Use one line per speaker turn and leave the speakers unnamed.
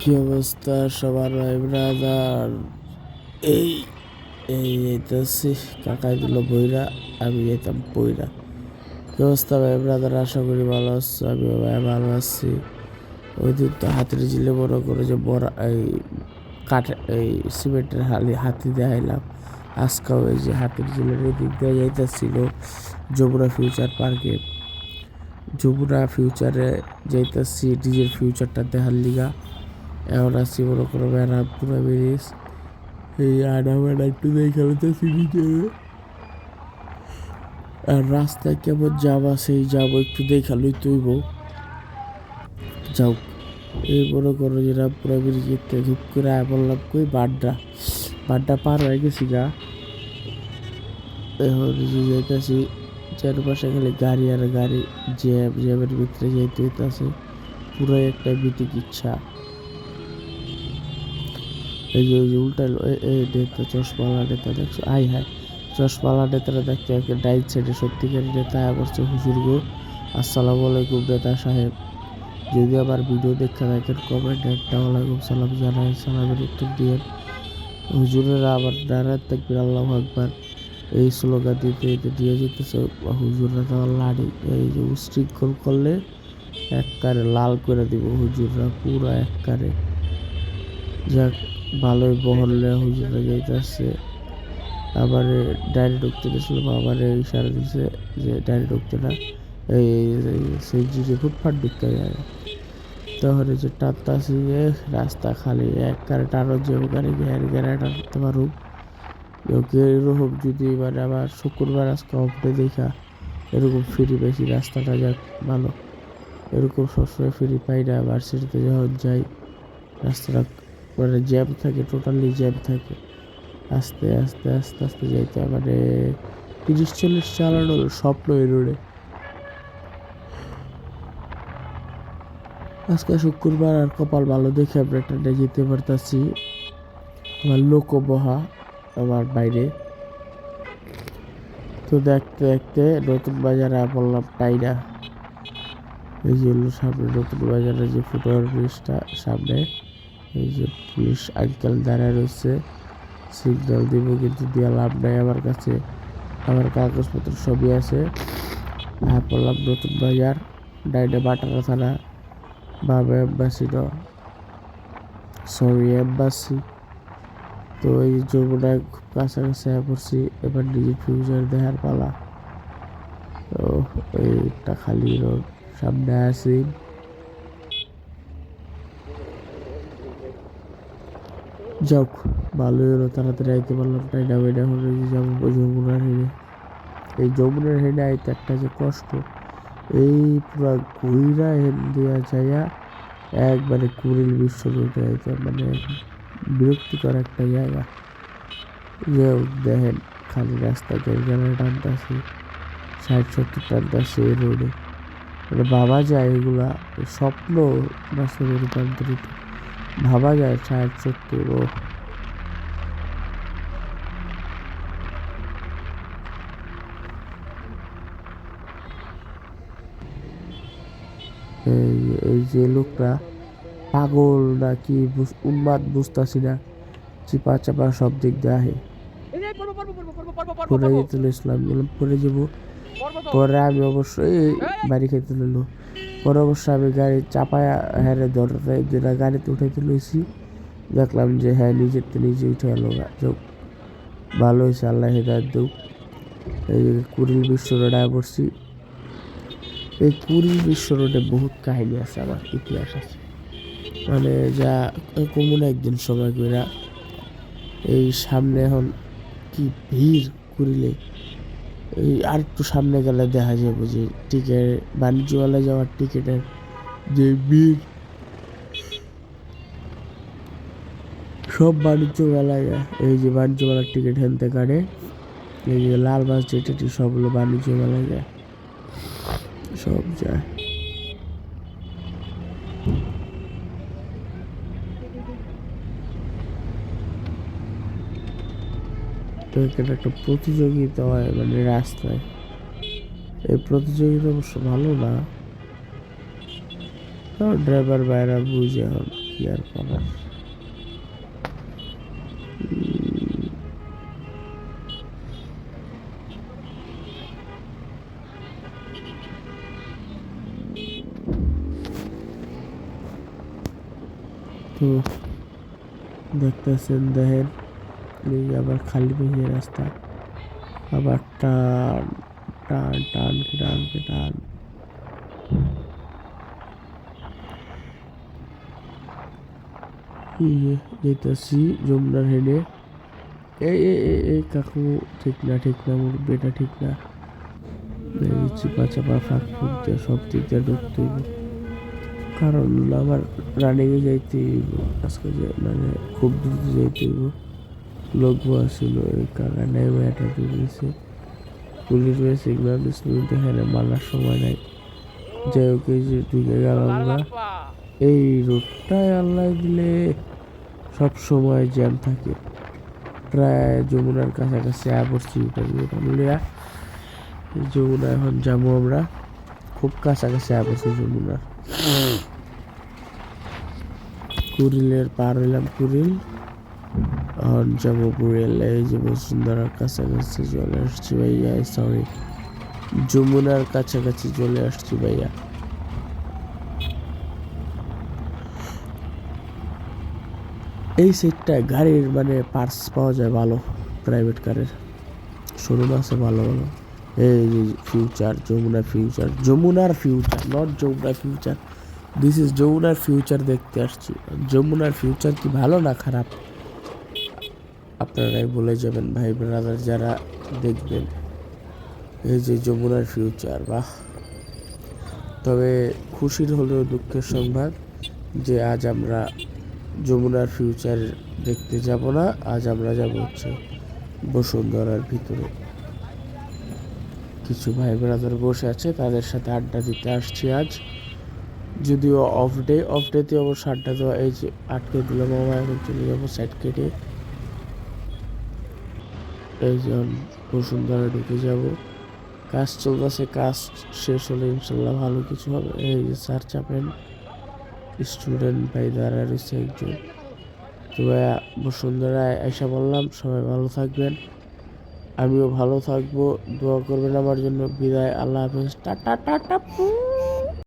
কি অবস্থা সবার ভাই ব্রাদার এই এই যাইতেছি, কাকাই দিল বইরা, আমি যেতাম বইরা। কি অবস্থা ভাই ব্রাদার আশা করি ভালো আছো আমি ভাই ভালো আছি। ওই দিন তো হাতের জিলে বড় করে যে বড়, এই কাঠ, এই সিমেন্টের হালি, হাতি দেখাইলাম। আজকাও এই যে হাতের জিলের দিক দিয়ে যাইতেছিল যমুনা ফিউচার পার্কে যমুনা ফিউচারে যাইতেছি ডিজের ফিউচারটা দেখার লিগা। এখন আছি, মনে করো রামপুরা ব্রিজ এই আডা বেড়া একটু দেখে হইতেছি ভিডিও আর রাস্তায় কেমন আছে, এই যাব একটু দেখা লই তুইব যাও। এই মনে করো যে রামপুরা ব্রিজেতে ধূপ করে আয় বললাম কই বাড্ডা। বাড্ডা পার হয়ে গেছি গা। এখন যে যাইতেছি, চারপাশে খালি গাড়ি আর গাড়ি জ্যাম, জ্যামের ভিতরে যাইতে হইতেছে। পুরো একটা বিতিক ইচ্ছা। এই যে যে উল্টা এই নেতা চশমালা নেতা দেখছ? আই হাই চশমালা নেতারা দেখতে একে ডাইন সাইডে সত্যিকার নেতা করছে হুজুর গো। আসসালামু আলাইকুম নেতা সাহেব। যদি আমার ভিডিও দেখতে থাকেন কমেন্ট একটা ওয়ালাইকুম সালাম জানাই, সালামের উত্তর দিয়ে। হুজুরেরা আবার নারায়ণ থাকবেন আল্লাহ আকবার। এই স্লোগান দিতে দিতে দিয়ে যেতেছে। হুজুররা তো লাড়ি এই যে উশৃঙ্খল করলে এককারে লাল করে দিব হুজুররা, পুরো এককারে। যাক ভালোই বহলে হুজুরা যাইতেছে। আবার ডাইরে ঢুকতে গেছিলাম আবার ইশারা দিছে যে ডাইরে ঢুকতে না, এই সেই যে ফুটপাট ঢুকতে যায় তাহলে যে টানতে আসি রাস্তা খালি এক কারে টানো যে গাড়ি গ্যার গ্যারে টানতে পারুক এরকম যদি মানে আবার শুক্রবার আজকে অফডে দেখা, এরকম ফ্রি বেশি রাস্তাটা যাক ভালো। এরকম সবসময় ফ্রি পাই না ভার্সিটিতে যখন যাই, রাস্তাটা মানে জ্যাম থাকে টোটালি জ্যাম থাকে। আস্তে আস্তে আস্তে আস্তে যাইতে মানে তিরিশ, চল্লিশ চালানোর স্বপ্ন এই রোডে। আজকে শুক্রবার আর কপাল ভালো দেখে আমরা ট্রেনে যেতে পারতাছি। আমার লোকবহা আমার বাইরে। তো দেখতে দেখতে নতুন বাজারে বললাম তাই না এই যে সামনে নতুন বাজারে যে ফুটওভার ব্রিজটা, সামনে। এই যে পুলিশ আঙ্কেল দাঁড়ায় রয়েছে, সিগন্যাল দিব কিন্তু দেওয়া লাভ নাই আমার কাছে। আমার কাগজপত্র সবই আছে। হ্যাঁ পড়লাম নতুন বাজার ডাইনে বাটারা থানা। বাবা এম্বাসি ন সরি, এম্বাসি। তো এই যমুনায় খুব কাছাকাছি হয়ে পড়ছি, এবার নিজে ফিউচার দেখার পালা। তো এইটা খালি রোড, সামনে আসি যাক, ভালোই হলো, তাড়াতাড়ি আইতে পারলাম। না বেডা হলে যে যাব যমুনার হেঁড়ে এই যমুনার হেঁড়ে আইতে একটা যে কষ্ট। এই পুরা ঘুইরা দিয়া যাইয়া একবারে কুড়িল বিশ্ব রোডে আইতে মানে বিরক্তিকর একটা জায়গা। যে দেখেন, খালি রাস্তা গেলে টানতেছে, ষাট সত্তর টানতেছে এই রোডে মানে বাবা যায় এগুলা, স্বপ্ন বাস্তবে রূপান্তরিত। ভাবা যায় ষাট সত্তর ও এই এই যে লোকটা পাগল না কি উন্মাদ বুঝতেছি না। চিপা চাপা সব দিক দিয়ে আহে। পরে যেতে ইসলাম পরে যাব। পরে আমি অবশ্যই বাড়ি খেতে লইলো পরে অবশ্য আমি গাড়ি চাপায় হ্যাঁ ধরতে যেটা গাড়িতে উঠাইতে লইছি, দেখলাম যে হ্যাঁ নিজের তো নিজে উঠে এলো যোগ ভালো হয়েছে আল্লাহ হেদায়ত দেব এই কুড়িল বিশ্ব রোডে পড়ছি। এই কুড়িল বিশ্ব রোডে বহুত কাহিনী আছে, আমার ইতিহাস আছে। মানে যা কমন একদিন সময় কইরা, এই সামনে এখন কি ভিড় কুড়িলে। এই আর একটু সামনে গেলে দেখা যাবে যে টিকিট বাণিজ্যওয়ালা যাওয়ার টিকিটের যে ভিড়, সব বাণিজ্য মেলায় যায় এই যে বাণিজ্যওয়ালার টিকিট হেনতে কাটে এই যে লাল বাস যেটি সবগুলো বাণিজ্যওয়ালা যায় সব যায়। এখানে একটা প্রতিযোগিতা হয় মানে রাস্তায়। এই প্রতিযোগিতা অবশ্য ভালো না। ড্রাইভার বাইরা বুঝে এখন কি আর করার। তো দেখতেছেন দেখেন। এই আবার খালি পেয়ে রাস্তা। আবার টান টান টান টান টান। যেতেছি যমুনার হেডে এই এই কাকু ঠিক না ঠিক না মুরব্বি এটা ঠিক না। চিপা চাপা ফাঁক ফুক দিয়ে সব দিক দিয়ে ঢুকতে কারণ আমার রানিংয়ে যাইতে আজকে যে মানে খুব দ্রুত যাইতে হইব। লঘু আসছিল এই কাকা নেমে এটা দিয়েছে পুলিশ হয়ে সিগন্যাল দিছিল দেখে মানার সময় নাই। যাই হোক, এই যে ঢুকে গেলাম না এই রোডটায় আল্লাহ দিলে সব সময় জ্যাম থাকে। প্রায় যমুনার কাছাকাছি আবরছি উঠালিয়া যমুনা, এখন যাব আমরা। খুব কাছাকাছি আবরছি যমুনার কুরিলের পার হইলাম কুরিল এখন যাব কুরিল এই যে বসুন্ধরার কাছাকাছি চলে আসছি ভাইয়া সরি যমুনার কাছাকাছি চলে আসছি ভাইয়া। এই সেটটায় গাড়ির মানে পার্টস পাওয়া যায় ভালো প্রাইভেট কারের শোরুম আছে ভালো ভালো। এই যে ফিউচার যমুনা ফিউচার যমুনার future not Jamuna future this is যমুনার ফিউচার দেখতে আসছি। যমুনার ফিউচার কি ভালো না খারাপ? আপনারাই বলে যাবেন, ভাই ব্রাদার যারা দেখবেন, এই যে যমুনার ফিউচার বাহ। তবে খুশির হলেও দুঃখের সংবাদ যে আজ আমরা যমুনার ফিউচার দেখতে যাব না, আজ আমরা যাব হচ্ছে বসুন্ধরার ভিতরে। কিছু ভাই ব্রাদার বসে আছে, তাদের সাথে আড্ডা দিতে আসছি আজ। যদিও অফ ডে অফ ডেতে অবশ্য আড্ডা দেওয়া, এই যে আটকে দিলাম, আমার এখন চলে যাব সাইড কেটে এই যে বসুন্ধরা ঢুকে যাব। কাজ চলতেছে, কাজ শেষ হলে ইনশাল্লাহ ভালো কিছু হবে। এই যে স্যার চাপেন, স্টুডেন্ট ভাই দাঁড়া রয়েছে একজন। তো বসুন্ধরায় এসে বললাম, সবাই ভালো থাকবেন। আমিও ভালো থাকব। দোয়া করবেন আমার জন্য। বিদায়, আল্লাহ হাফেজ। Tata tata